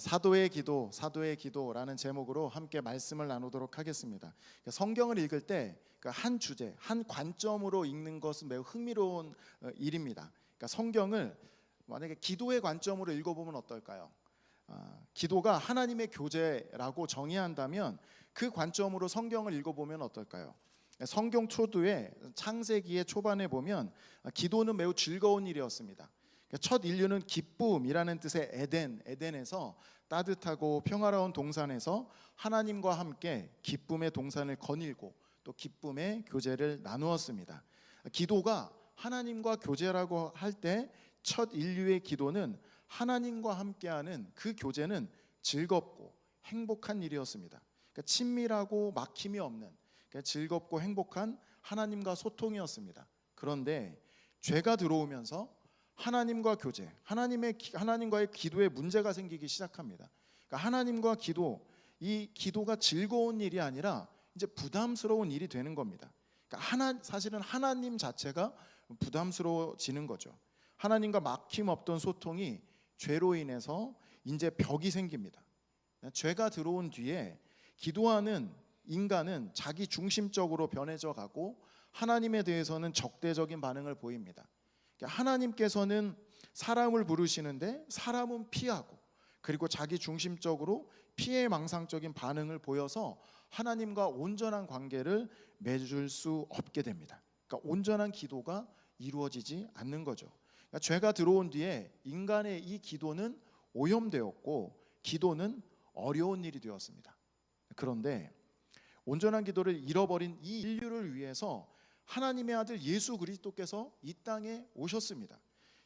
사도의 기도, 사도의 기도라는 제목으로 함께 말씀을 나누도록 하겠습니다. 그러니까 성경을 읽을 때 한 주제, 한 관점으로 읽는 것은 매우 흥미로운 어, 일입니다. 그러니까 성경을 만약에 기도의 관점으로 읽어보면 어떨까요? 아, 기도가 하나님의 교제라고 정의한다면 그 관점으로 성경을 읽어보면 어떨까요? 성경 초두에 창세기의 초반에 보면 아, 기도는 매우 즐거운 일이었습니다. 그러니까 첫 인류는 기쁨이라는 뜻의 에덴, 에덴에서 따뜻하고 평화로운 동산에서 하나님과 함께 기쁨의 동산을 거닐고 또 기쁨의 교제를 나누었습니다. 기도가 하나님과 교제라고 할 때 첫 인류의 기도는 하나님과 함께하는 그 교제는 즐겁고 행복한 일이었습니다. 그러니까 친밀하고 막힘이 없는 그러니까 즐겁고 행복한 하나님과 소통이었습니다. 그런데 죄가 들어오면서 하나님과 교제, 하나님의 기- 하나님과의 기도에 문제가 생기기 시작합니다. 그러니까 하나님과 기도, 이 기도가 즐거운 일이 아니라 이제 부담스러운 일이 되는 겁니다. 그러니까 하나 사실은 하나님 자체가 부담스러워지는 거죠. 하나님과 막힘 없던 소통이 죄로 인해서 이제 벽이 생깁니다. 죄가 들어온 뒤에 기도하는 인간은 자기 중심적으로 변해져 가고 하나님에 대해서는 적대적인 반응을 보입니다. 하나님께서는 사람을 부르시는데 사람은 피하고 그리고 자기 중심적으로 피해 망상적인 반응을 보여서 하나님과 온전한 관계를 맺을 수 없게 됩니다. 그러니까 온전한 기도가 이루어지지 않는 거죠. 그러니까 죄가 들어온 뒤에 인간의 이 기도는 오염되었고 기도는 어려운 일이 되었습니다. 그런데 온전한 기도를 잃어버린 이 인류를 위해서 하나님의 아들 예수 그리스도께서 이 땅에 오셨습니다.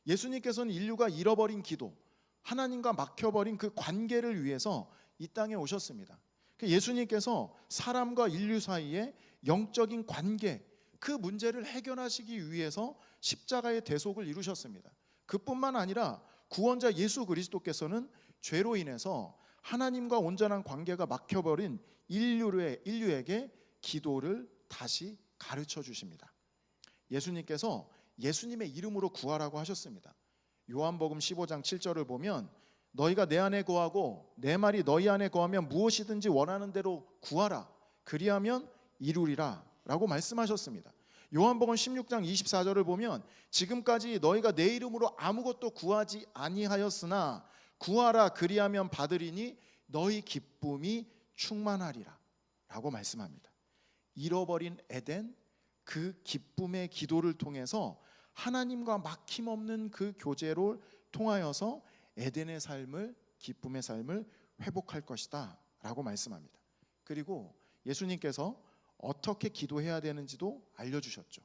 예수님께서는 인류가 잃어버린 기도, 하나님과 막혀버린 그 관계를 위해서 이 땅에 오셨습니다. 그 예수님께서 사람과 인류 사이에 영적인 관계, 그 문제를 해결하시기 위해서 십자가의 대속을 이루셨습니다. 그뿐만 아니라 구원자 예수 그리스도께서는 죄로 인해서 하나님과 온전한 관계가 막혀버린 인류의, 인류에게 기도를 다시 가르쳐 주십니다. 예수님께서 예수님의 이름으로 구하라고 하셨습니다. 요한복음 15장 7절을 보면 너희가 내 안에 거하고 내 말이 너희 안에 거하면 무엇이든지 원하는 대로 구하라 그리하면 이루리라 라고 말씀하셨습니다. 요한복음 16장 24절을 보면 지금까지 너희가 내 이름으로 아무것도 구하지 아니하였으나 구하라 그리하면 받으리니 너희 기쁨이 충만하리라 라고 말씀합니다. 잃어버린 에덴 그 기쁨의 기도를 통해서 하나님과 막힘없는 그 교제를 통하여서 에덴의 삶을 기쁨의 삶을 회복할 것이다 라고 말씀합니다. 그리고 예수님께서 어떻게 기도해야 되는지도 알려주셨죠.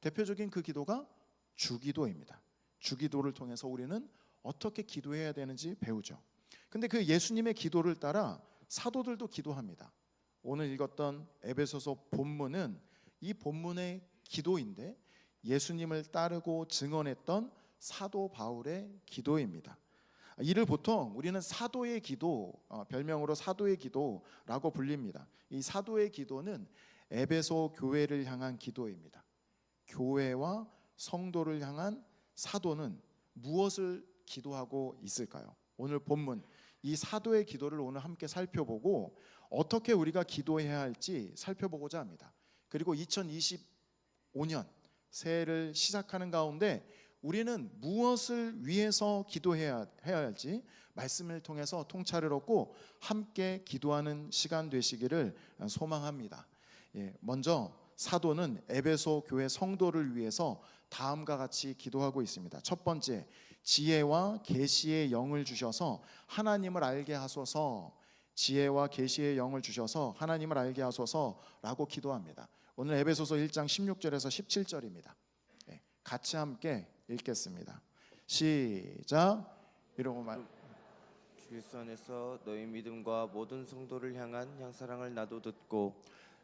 대표적인 그 기도가 주기도입니다. 주기도를 통해서 우리는 어떻게 기도해야 되는지 배우죠. 근데 그 예수님의 기도를 따라 사도들도 기도합니다. 오늘 읽었던 에베소서 본문은 이 본문의 기도인데 예수님을 따르고 증언했던 사도 바울의 기도입니다. 이를 보통 우리는 사도의 기도, 어, 별명으로 사도의 기도라고 불립니다. 이 사도의 기도는 에베소 교회를 향한 기도입니다. 교회와 성도를 향한 사도는 무엇을 기도하고 있을까요? 오늘 본문 이 사도의 기도를 오늘 함께 살펴보고 어떻게 우리가 기도해야 할지 살펴보고자 합니다. 그리고 2025년 새해를 시작하는 가운데 우리는 무엇을 위해서 기도해야 해야 할지 말씀을 통해서 통찰을 얻고 함께 기도하는 시간 되시기를 소망합니다. 예, 먼저 사도는 에베소 교회 성도를 위해서 다음과 같이 기도하고 있습니다. 첫 번째, 지혜와 계시의 영을 주셔서 하나님을 알게 하소서. 지혜와 계시의 영을 주셔서 하나님을 알게 하소서라고 기도합니다. 오늘 에베소서 1장 16절에서 17절입니다. 예, 같이 함께 읽겠습니다. 시작. 이러고 말. 주 예수 안에서 너희 믿음과 모든 성도를 향한 향사랑을 나도 듣고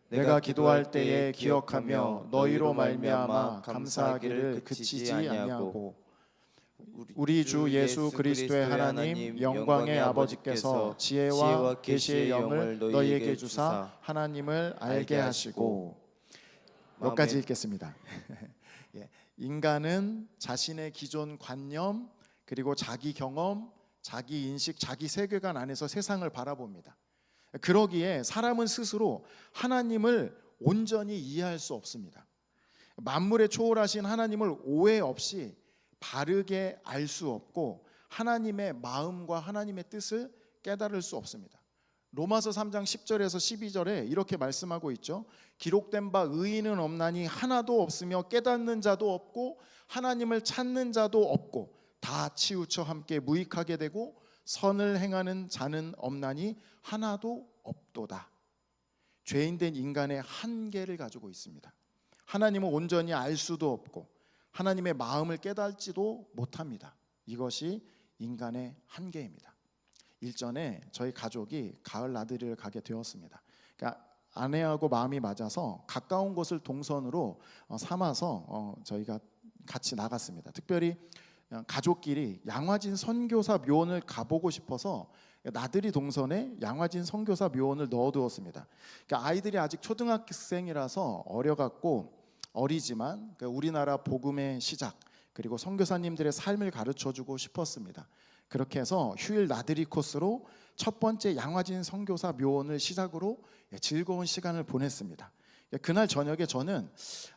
내가 기도할 때에 기억하며 너희로 말미암아 감사하기를 그치지 아니하고 우리 주 예수 그리스도의 하나님 영광의 아버지께서 지혜와 계시의 영을 너희에게 주사 하나님을 알게 하시고 여기까지 읽겠습니다. 예, 인간은 자신의 기존 관념 그리고 자기 경험, 자기 인식, 자기 세계관 안에서 세상을 바라봅니다. 그러기에 사람은 스스로 하나님을 온전히 이해할 수 없습니다. 만물에 초월하신 하나님을 오해 없이 바르게 알 수 없고 하나님의 마음과 하나님의 뜻을 깨달을 수 없습니다. 로마서 3장 10절에서 12절에 이렇게 말씀하고 있죠. 기록된 바 의인은 없나니 하나도 없으며 깨닫는 자도 없고 하나님을 찾는 자도 없고 다 치우쳐 함께 무익하게 되고 선을 행하는 자는 없나니 하나도 없도다. 죄인된 인간의 한계를 가지고 있습니다. 하나님을 온전히 알 수도 없고 하나님의 마음을 깨닫지도 못합니다. 이것이 인간의 한계입니다. 일전에 저희 가족이 가을 나들이를 가게 되었습니다. 그러니까 아내하고 마음이 맞아서 가까운 곳을 동선으로 어, 삼아서 어, 저희가 같이 나갔습니다. 특별히 어, 가족끼리 양화진 선교사 묘원을 가보고 싶어서 나들이 동선에 양화진 선교사 묘원을 넣어두었습니다. 그러니까 아이들이 아직 초등학생이라서 어려갖고 어리지만 그 우리나라 복음의 시작 그리고 선교사님들의 삶을 가르쳐주고 싶었습니다. 그렇게 해서 휴일 나들이 코스로 첫 번째 양화진 선교사 묘원을 시작으로 예, 즐거운 시간을 보냈습니다. 예, 그날 저녁에 저는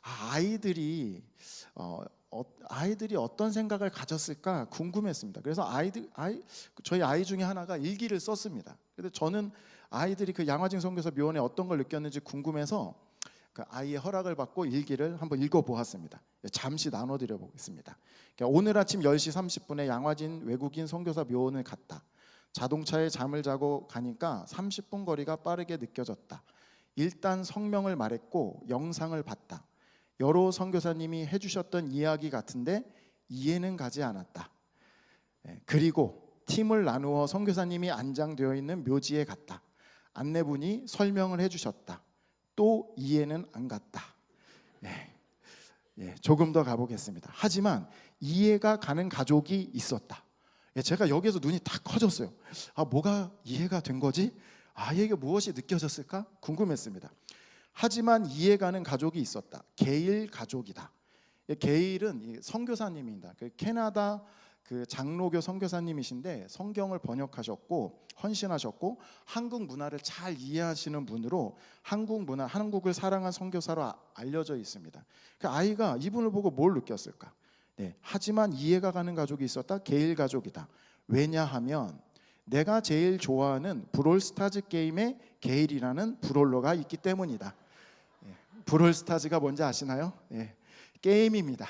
아, 아이들이 어, 어, 아이들이 어떤 생각을 가졌을까 궁금했습니다. 그래서 아이들 아이 저희 아이 중에 하나가 일기를 썼습니다. 근데 저는 아이들이 그 양화진 선교사 묘원에 어떤 걸 느꼈는지 궁금해서 그 아이의 허락을 받고 일기를 한번 읽어 보았습니다. 잠시 나눠 드려 보겠습니다. 그러니까 오늘 아침 10시 30분에 양화진 외국인 선교사 묘원을 갔다. 자동차에 잠을 자고 가니까 30분 거리가 빠르게 느껴졌다. 일단 성명을 말했고 영상을 봤다. 여러 선교사님이 해주셨던 이야기 같은데 이해는 가지 않았다. 예, 그리고 팀을 나누어 선교사님이 안장되어 있는 묘지에 갔다. 안내분이 설명을 해주셨다. 또 이해는 안 갔다. 예, 예, 조금 더 가보겠습니다. 하지만 이해가 가는 가족이 있었다. 예, 제가 여기서 눈이 딱 커졌어요. 아, 뭐가 이해가 된 거지? 아이에게 무엇이 느껴졌을까? 궁금했습니다. 하지만 이해가는 가족이 있었다. 게일 가족이다. 예, 게일은 이 선교사님입니다. 그 캐나다 그 장로교 선교사님이신데 성경을 번역하셨고 헌신하셨고 한국 문화를 잘 이해하시는 분으로 한국 문화, 한국을 사랑한 선교사로 아- 알려져 있습니다. 그 아이가 이분을 보고 뭘 느꼈을까? 네, 하지만 이해가 가는 가족이 있었다. 게일 가족이다. 왜냐하면 내가 제일 좋아하는 브롤스타즈 게임에 게일이라는 브롤러가 있기 때문이다. 예, 브롤스타즈가 뭔지 아시나요? 예, 게임입니다.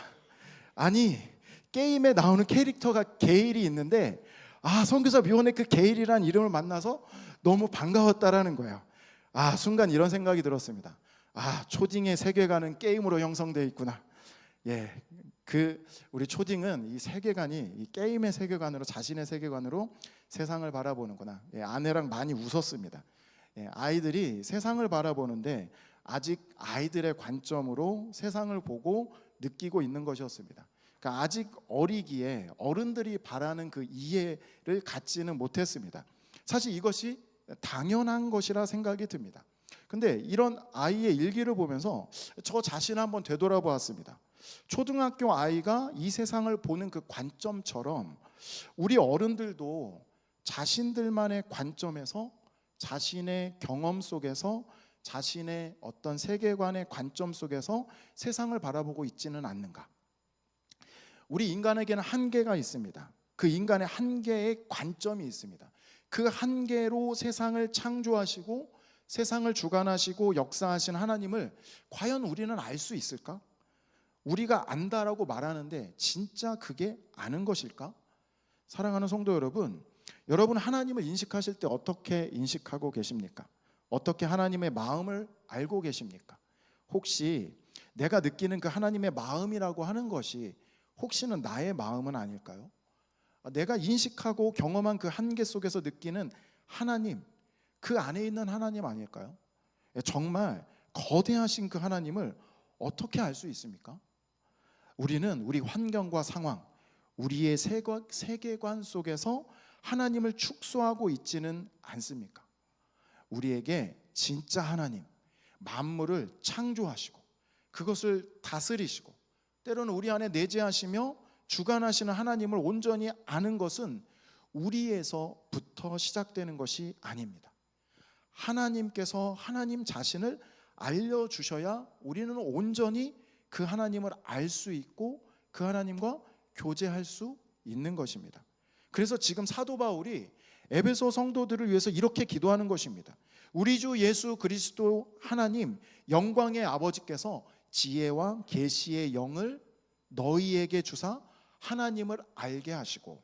아니 게임에 나오는 캐릭터가 게일이 있는데 아 선교사 미원의 그 게일이라는 이름을 만나서 너무 반가웠다라는 거예요. 아 순간 이런 생각이 들었습니다. 아 초딩의 세계관은 게임으로 형성되어 있구나. 예, 그 우리 초딩은 이 세계관이 이 게임의 세계관으로 자신의 세계관으로 세상을 바라보는구나. 예, 아내랑 많이 웃었습니다. 예, 아이들이 세상을 바라보는데 아직 아이들의 관점으로 세상을 보고 느끼고 있는 것이었습니다. 그러니까 아직 어리기에 어른들이 바라는 그 이해를 갖지는 못했습니다. 사실 이것이 당연한 것이라 생각이 듭니다. 근데 이런 아이의 일기를 보면서 저 자신 한번 되돌아보았습니다. 초등학교 아이가 이 세상을 보는 그 관점처럼 우리 어른들도 자신들만의 관점에서 자신의 경험 속에서 자신의 어떤 세계관의 관점 속에서 세상을 바라보고 있지는 않는가? 우리 인간에게는 한계가 있습니다. 그 인간의 한계의 관점이 있습니다. 그 한계로 세상을 창조하시고 세상을 주관하시고 역사하신 하나님을 과연 우리는 알 수 있을까? 우리가 안다라고 말하는데 진짜 그게 아는 것일까? 사랑하는 성도 여러분, 여러분 하나님을 인식하실 때 어떻게 인식하고 계십니까? 어떻게 하나님의 마음을 알고 계십니까? 혹시 내가 느끼는 그 하나님의 마음이라고 하는 것이 혹시는 나의 마음은 아닐까요? 내가 인식하고 경험한 그 한계 속에서 느끼는 하나님, 그 안에 있는 하나님 아닐까요? 정말 거대하신 그 하나님을 어떻게 알 수 있습니까? 우리는 우리 환경과 상황, 우리의 세계- 세계관 속에서 하나님을 축소하고 있지는 않습니까? 우리에게 진짜 하나님, 만물을 창조하시고 그것을 다스리시고 때로는 우리 안에 내재하시며 주관하시는 하나님을 온전히 아는 것은 우리에서부터 시작되는 것이 아닙니다. 하나님께서 하나님 자신을 알려 주셔야 우리는 온전히 그 하나님을 알 수 있고 그 하나님과 교제할 수 있는 것입니다. 그래서 지금 사도 바울이 에베소 성도들을 위해서 이렇게 기도하는 것입니다. 우리 주 예수 그리스도 하나님 영광의 아버지께서 지혜와 계시의 영을 너희에게 주사 하나님을 알게 하시고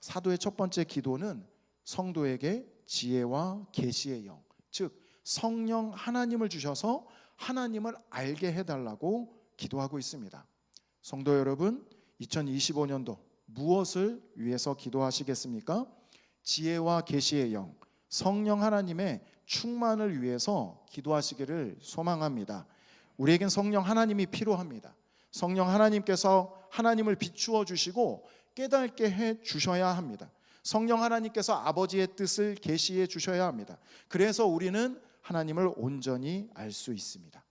사도의 첫 번째 기도는 성도에게 지혜와 계시의 영, 즉 성령 하나님을 주셔서 하나님을 알게 해달라고 기도하고 있습니다. 성도 여러분, 2025년도 무엇을 위해서 기도하시겠습니까? 지혜와 계시의 영, 성령 하나님의 충만을 위해서 기도하시기를 소망합니다. 우리에겐 성령 하나님이 필요합니다. 성령 하나님께서 하나님을 비추어 주시고 깨닫게 해 주셔야 합니다. 성령 하나님께서 아버지의 뜻을 계시해 주셔야 합니다. 그래서 우리는 하나님을 온전히 알 수 있습니다.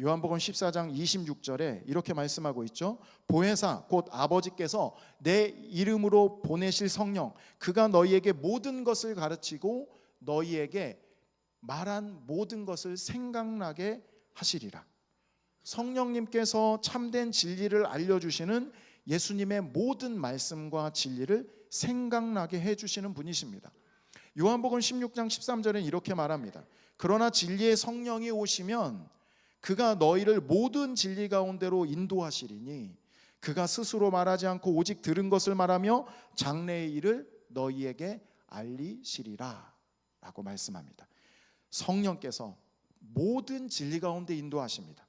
요한복음 14장 26절에 이렇게 말씀하고 있죠. 보혜사 곧 아버지께서 내 이름으로 보내실 성령 그가 너희에게 모든 것을 가르치고 너희에게 말한 모든 것을 생각나게 하시리라. 성령님께서 참된 진리를 알려 주시는 예수님의 모든 말씀과 진리를 생각나게 해 주시는 분이십니다. 요한복음 16장 13절엔 이렇게 말합니다. 그러나 진리의 성령이 오시면 그가 너희를 모든 진리 가운데로 인도하시리니 그가 스스로 말하지 않고 오직 들은 것을 말하며 장래의 일을 너희에게 알리시리라 라고 말씀합니다. 성령께서 모든 진리 가운데 인도하십니다.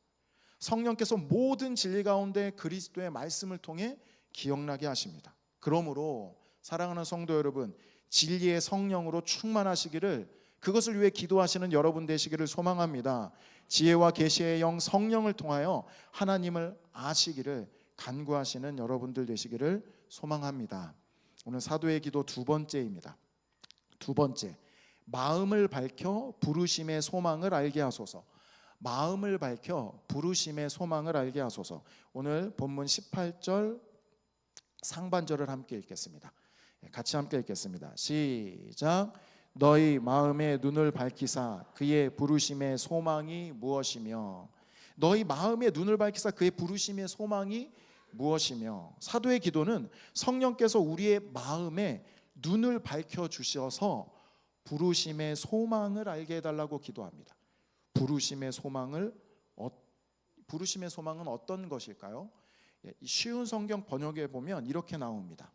성령께서 모든 진리 가운데 그리스도의 말씀을 통해 기억나게 하십니다. 그러므로 사랑하는 성도 여러분, 진리의 성령으로 충만하시기를 그것을 위해 기도하시는 여러분 되시기를 소망합니다. 지혜와 계시의 영 성령을 통하여 하나님을 아시기를 간구하시는 여러분들 되시기를 소망합니다. 오늘 사도의 기도 두 번째입니다. 두 번째, 마음을 밝혀 부르심의 소망을 알게 하소서. 마음을 밝혀 부르심의 소망을 알게 하소서. 오늘 본문 18절 상반절을 함께 읽겠습니다. 예, 같이 함께 읽겠습니다. 시작. 너희 마음의 눈을 밝히사 그의 부르심의 소망이 무엇이며 너희 마음의 눈을 밝히사 그의 부르심의 소망이 무엇이며 사도의 기도는 성령께서 우리의 마음에 눈을 밝혀 주셔서 부르심의 소망을 알게 해달라고 기도합니다. 부르심의 소망을 어, 부르심의 소망은 어떤 것일까요? 예, 쉬운 성경 번역에 보면 이렇게 나옵니다.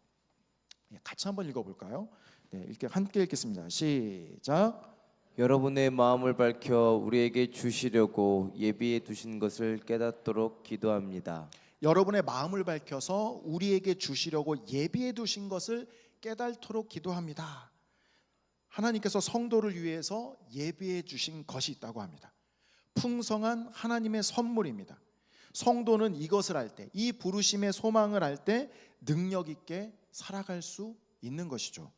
예, 같이 한번 읽어볼까요? 네, 읽게 함께 읽겠습니다. 시작. 여러분의 마음을 밝혀 우리에게 주시려고 예비해 두신 것을 깨닫도록 기도합니다. 여러분의 마음을 밝혀서 우리에게 주시려고 예비해 두신 것을 깨달도록 기도합니다. 하나님께서 성도를 위해서 예비해 주신 것이 있다고 합니다. 풍성한 하나님의 선물입니다. 성도는 이것을 할 때, 이 부르심의 소망을 할 때 능력 있게 살아갈 수 있는 것이죠.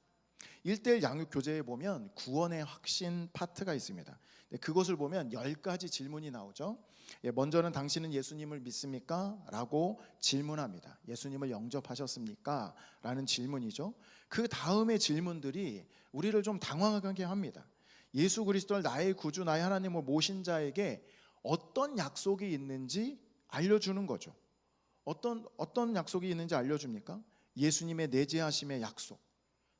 일대일 양육 교재에 보면 구원의 확신 파트가 있습니다. 네, 그것을 보면 열 가지 질문이 나오죠. 예, 먼저는 당신은 예수님을 믿습니까? 라고 질문합니다. 예수님을 영접하셨습니까? 라는 질문이죠. 그 다음의 질문들이 우리를 좀 당황하게 합니다. 예수 그리스도를 나의 구주, 나의 하나님을 모신 자에게 어떤 약속이 있는지 알려주는 거죠. 어떤 어떤 약속이 있는지 알려줍니까? 예수님의 내재하심의 약속.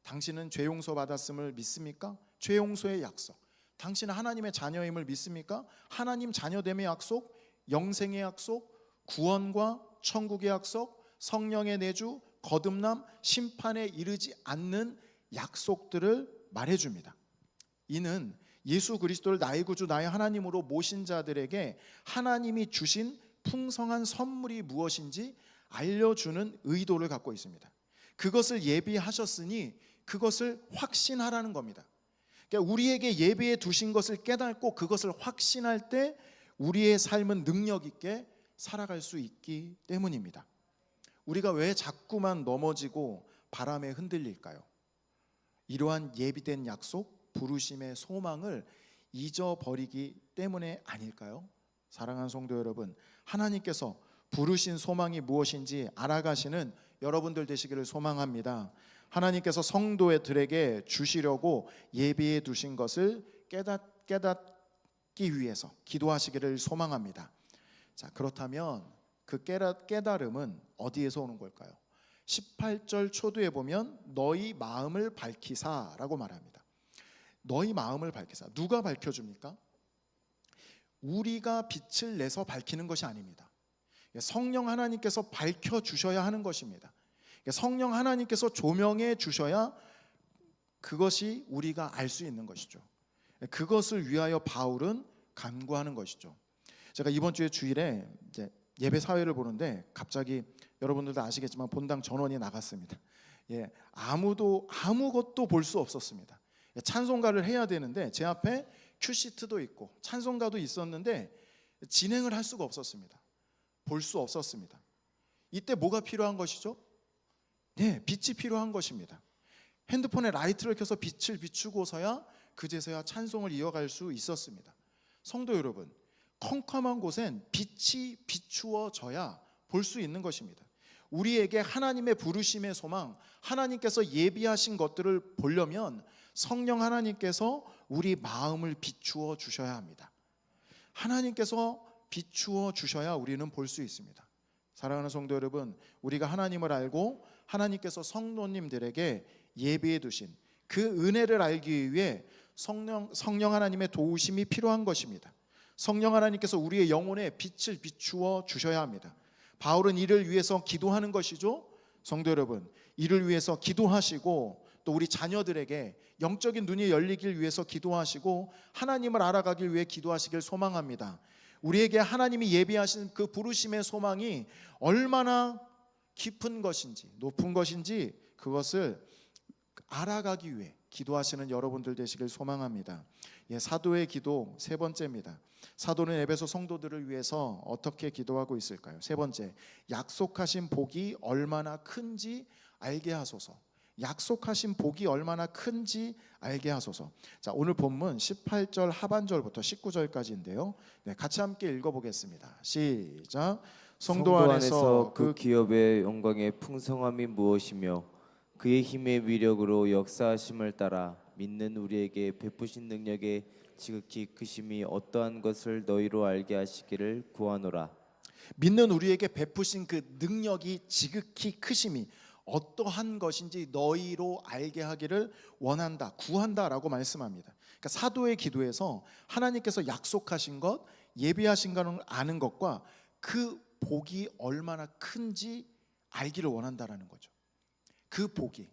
당신은 죄 용서 받았음을 믿습니까? 죄 용서의 약속. 당신은 하나님의 자녀임을 믿습니까? 하나님 자녀됨의 약속, 영생의 약속, 구원과 천국의 약속, 성령의 내주, 거듭남, 심판에 이르지 않는 약속들을 말해 줍니다. 이는 예수 그리스도를 나의 구주 나의 하나님으로 모신 자들에게 하나님이 주신 풍성한 선물이 무엇인지 알려주는 의도를 갖고 있습니다. 그것을 예비하셨으니 그것을 확신하라는 겁니다. 그러니까 우리에게 예비해 두신 것을 깨닫고 그것을 확신할 때 우리의 삶은 능력 있게 살아갈 수 있기 때문입니다. 우리가 왜 자꾸만 넘어지고 바람에 흔들릴까요? 이러한 예비된 약속, 부르심의 소망을 잊어버리기 때문에 아닐까요? 사랑하는 성도 여러분, 하나님께서 부르신 소망이 무엇인지 알아가시는 여러분들 되시기를 소망합니다. 하나님께서 성도들에게 주시려고 예비해 두신 것을 깨닫, 깨닫기 위해서 기도하시기를 소망합니다. 자, 그렇다면 그 깨달음은 어디에서 오는 걸까요? 18절 초두에 보면 너희 마음을 밝히사라고 말합니다. 너희 마음을 밝히사. 누가 밝혀 줍니까? 우리가 빛을 내서 밝히는 것이 아닙니다. 성령 하나님께서 밝혀 주셔야 하는 것입니다. 성령 하나님께서 조명해 주셔야 그것이 우리가 알 수 있는 것이죠. 그것을 위하여 바울은 간구하는 것이죠. 제가 이번 주에 주일에 이제 예배 사회를 보는데 갑자기 여러분들도 아시겠지만 본당 전원이 나갔습니다. 예, 아무도 아무것도 볼 수 없었습니다. 예, 찬송가를 해야 되는데 제 앞에 큐시트도 있고 찬송가도 있었는데 진행을 할 수가 없었습니다. 볼 수 없었습니다. 이때 뭐가 필요한 것이죠? 네, 빛이 필요한 것입니다. 핸드폰에 라이트를 켜서 빛을 비추고서야 그제서야 찬송을 이어갈 수 있었습니다. 성도 여러분, 컴컴한 곳엔 빛이 비추어져야 볼 수 있는 것입니다. 우리에게 하나님의 부르심의 소망, 하나님께서 예비하신 것들을 보려면 성령 하나님께서 우리 마음을 비추어 주셔야 합니다. 하나님께서 비추어 주셔야 우리는 볼 수 있습니다. 사랑하는 성도 여러분, 우리가 하나님을 알고 하나님께서 성도님들에게 예비해 두신 그 은혜를 알기 위해 성령 성령 하나님의 도우심이 필요한 것입니다. 성령 하나님께서 우리의 영혼에 빛을 비추어 주셔야 합니다. 바울은 이를 위해서 기도하는 것이죠. 성도 여러분, 이를 위해서 기도하시고 또 우리 자녀들에게 영적인 눈이 열리길 위해서 기도하시고 하나님을 알아가길 위해 기도하시길 소망합니다. 우리에게 하나님이 예비하신 그 부르심의 소망이 얼마나 깊은 것인지 높은 것인지 그것을 알아가기 위해 기도하시는 여러분들 되시길 소망합니다. 예, 사도의 기도 세 번째입니다. 사도는 에베소 성도들을 위해서 어떻게 기도하고 있을까요? 세 번째, 약속하신 복이 얼마나 큰지 알게 하소서. 약속하신 복이 얼마나 큰지 알게 하소서. 자, 오늘 본문 18절 하반절부터 19절까지인데요. 네, 같이 함께 읽어보겠습니다. 시작. 성도 안에서 그그 기업의 영광의 풍성함이 무엇이며 그의 힘의 위력으로 역사하심을 따라 믿는 우리에게 베푸신 능력의 지극히 크심이 어떠한 것을 너희로 알게 하시기를 구하노라. 믿는 우리에게 베푸신 그 능력이 지극히 크심이 어떠한 것인지 너희로 알게 하기를 원한다, 구한다라고 말씀합니다. 그러니까 사도의 기도에서 하나님께서 약속하신 것, 예비하신 것을 아는 것과 그 복이 얼마나 큰지 알기를 원한다라는 거죠. 그 복이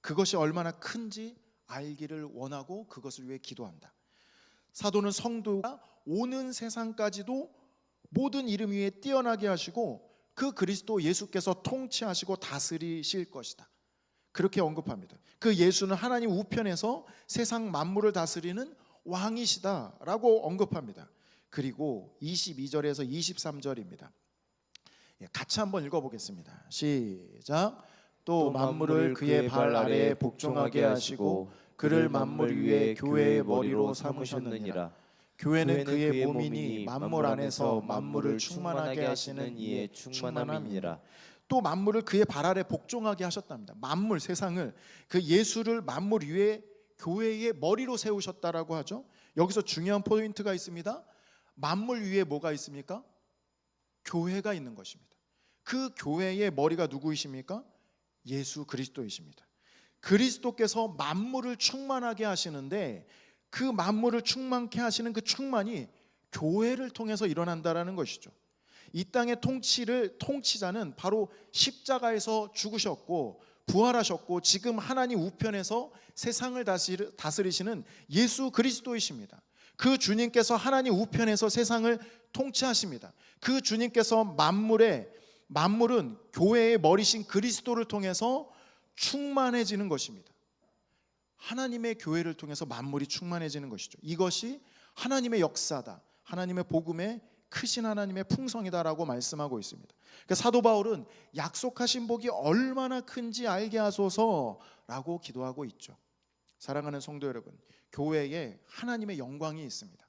그것이 얼마나 큰지 알기를 원하고 그것을 위해 기도한다. 사도는 성도가 오는 세상까지도 모든 이름 위에 뛰어나게 하시고 그 그리스도 예수께서 통치하시고 다스리실 것이다. 그렇게 언급합니다. 그 예수는 하나님 우편에서 세상 만물을 다스리는 왕이시다라고 언급합니다. 그리고 22절에서 23절입니다. 예, 같이 한번 읽어보겠습니다. 시작. 또 만물을 그의 발 아래에 복종하게 하시고 그를 만물 위에 교회의 머리로 삼으셨느니라. 교회는 그의 몸이니 만물 안에서 만물을 충만하게 하시는 이의 충만함이니라. 또 만물을 그의 발 아래 복종하게 하셨답니다. 만물 세상을 그 예수를 만물 위에 교회의 머리로 세우셨다라고 하죠. 여기서 중요한 포인트가 있습니다. 만물 위에 뭐가 있습니까? 교회가 있는 것입니다. 그 교회의 머리가 누구이십니까? 예수 그리스도이십니다. 그리스도께서 만물을 충만하게 하시는데 그 만물을 충만케 하시는 그 충만이 교회를 통해서 일어난다라는 것이죠. 이 땅의 통치를 통치자는 바로 십자가에서 죽으셨고 부활하셨고 지금 하나님 우편에서 세상을 다스리- 다스리시는 예수 그리스도이십니다. 그 주님께서 하나님 우편에서 세상을 통치하십니다. 그 주님께서 만물의 만물은 교회의 머리신 그리스도를 통해서 충만해지는 것입니다. 하나님의 교회를 통해서 만물이 충만해지는 것이죠. 이것이 하나님의 역사다. 하나님의 복음의 크신 하나님의 풍성이다라고 말씀하고 있습니다. 그러니까 사도 바울은 약속하신 복이 얼마나 큰지 알게 하소서라고 기도하고 있죠. 사랑하는 성도 여러분, 교회에 하나님의 영광이 있습니다.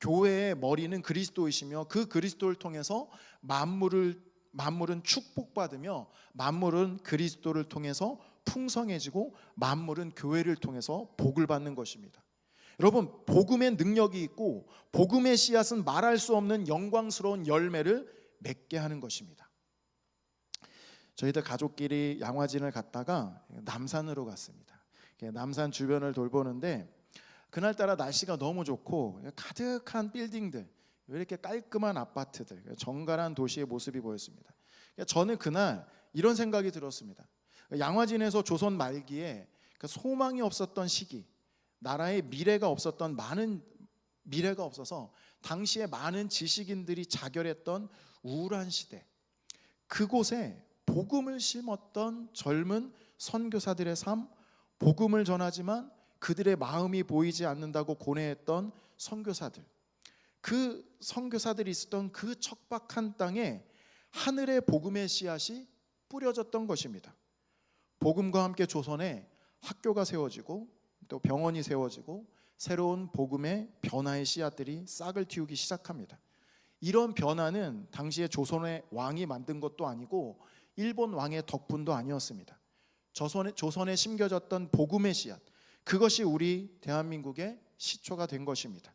교회의 머리는 그리스도이시며 그 그리스도를 통해서 만물을 만물은 축복받으며 만물은 그리스도를 통해서 풍성해지고 만물은 교회를 통해서 복을 받는 것입니다. 여러분 복음의 능력이 있고 복음의 씨앗은 말할 수 없는 영광스러운 열매를 맺게 하는 것입니다. 저희들 가족끼리 양화진을 갔다가 남산으로 갔습니다. 남산 주변을 돌보는데 그날따라 날씨가 너무 좋고 가득한 빌딩들, 왜 이렇게 깔끔한 아파트들, 정갈한 도시의 모습이 보였습니다. 저는 그날 이런 생각이 들었습니다. 양화진에서 조선 말기에 그 소망이 없었던 시기, 나라의 미래가 없었던 많은 미래가 없어서 당시에 많은 지식인들이 자결했던 우울한 시대. 그곳에 복음을 심었던 젊은 선교사들의 삶, 복음을 전하지만 그들의 마음이 보이지 않는다고 고뇌했던 선교사들. 그 선교사들이 있었던 그 척박한 땅에 하늘의 복음의 씨앗이 뿌려졌던 것입니다. 복음과 함께 조선에 학교가 세워지고 또 병원이 세워지고 새로운 복음의 변화의 씨앗들이 싹을 틔우기 시작합니다. 이런 변화는 당시에 조선의 왕이 만든 것도 아니고 일본 왕의 덕분도 아니었습니다. 조선에, 조선에 심겨졌던 복음의 씨앗 그것이 우리 대한민국의 시초가 된 것입니다.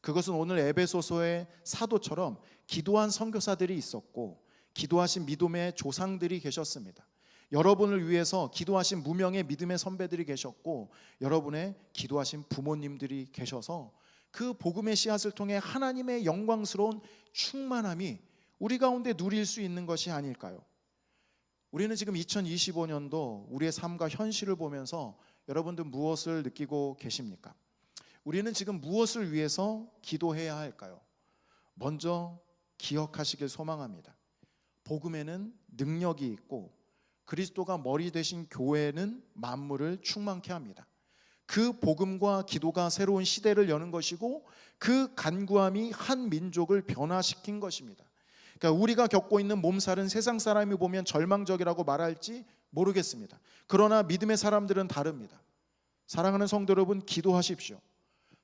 그것은 오늘 에베소서의 사도처럼 기도한 선교사들이 있었고 기도하신 믿음의 조상들이 계셨습니다. 여러분을 위해서 기도하신 무명의 믿음의 선배들이 계셨고 여러분의 기도하신 부모님들이 계셔서 그 복음의 씨앗을 통해 하나님의 영광스러운 충만함이 우리 가운데 누릴 수 있는 것이 아닐까요? 우리는 지금 2025년도 우리의 삶과 현실을 보면서 여러분들 무엇을 느끼고 계십니까? 우리는 지금 무엇을 위해서 기도해야 할까요? 먼저 기억하시길 소망합니다. 복음에는 능력이 있고 그리스도가 머리 되신 교회는 만물을 충만케 합니다. 그 복음과 기도가 새로운 시대를 여는 것이고 그 간구함이 한 민족을 변화시킨 것입니다. 그러니까 우리가 겪고 있는 몸살은 세상 사람이 보면 절망적이라고 말할지 모르겠습니다. 그러나 믿음의 사람들은 다릅니다. 사랑하는 성도 여러분 기도하십시오.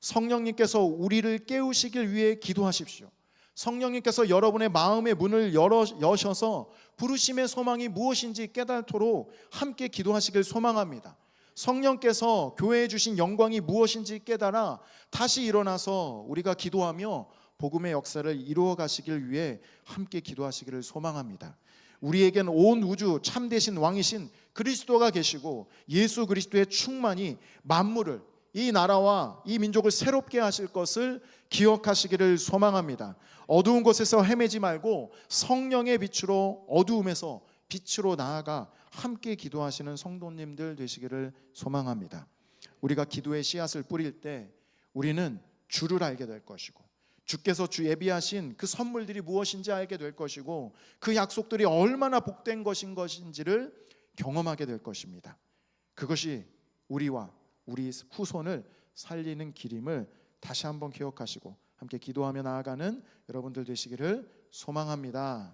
성령님께서 우리를 깨우시길 위해 기도하십시오. 성령님께서 여러분의 마음의 문을 열어 여셔서 부르심의 소망이 무엇인지 깨달도록 함께 기도하시길 소망합니다. 성령께서 교회에 주신 영광이 무엇인지 깨달아 다시 일어나서 우리가 기도하며 복음의 역사를 이루어 가시길 위해 함께 기도하시기를 소망합니다. 우리에겐 온 우주 참되신 왕이신 그리스도가 계시고 예수 그리스도의 충만이 만물을 이 나라와 이 민족을 새롭게 하실 것을 기억하시기를 소망합니다. 어두운 곳에서 헤매지 말고 성령의 빛으로 어두움에서 빛으로 나아가 함께 기도하시는 성도님들 되시기를 소망합니다. 우리가 기도의 씨앗을 뿌릴 때 우리는 주를 알게 될 것이고 주께서 주 예비하신 그 선물들이 무엇인지 알게 될 것이고 그 약속들이 얼마나 복된 것인 것인지를 경험하게 될 것입니다. 그것이 우리와 우리 후손을 살리는 길임을 다시 한번 기억하시고 함께 기도하며 나아가는 여러분들 되시기를 소망합니다.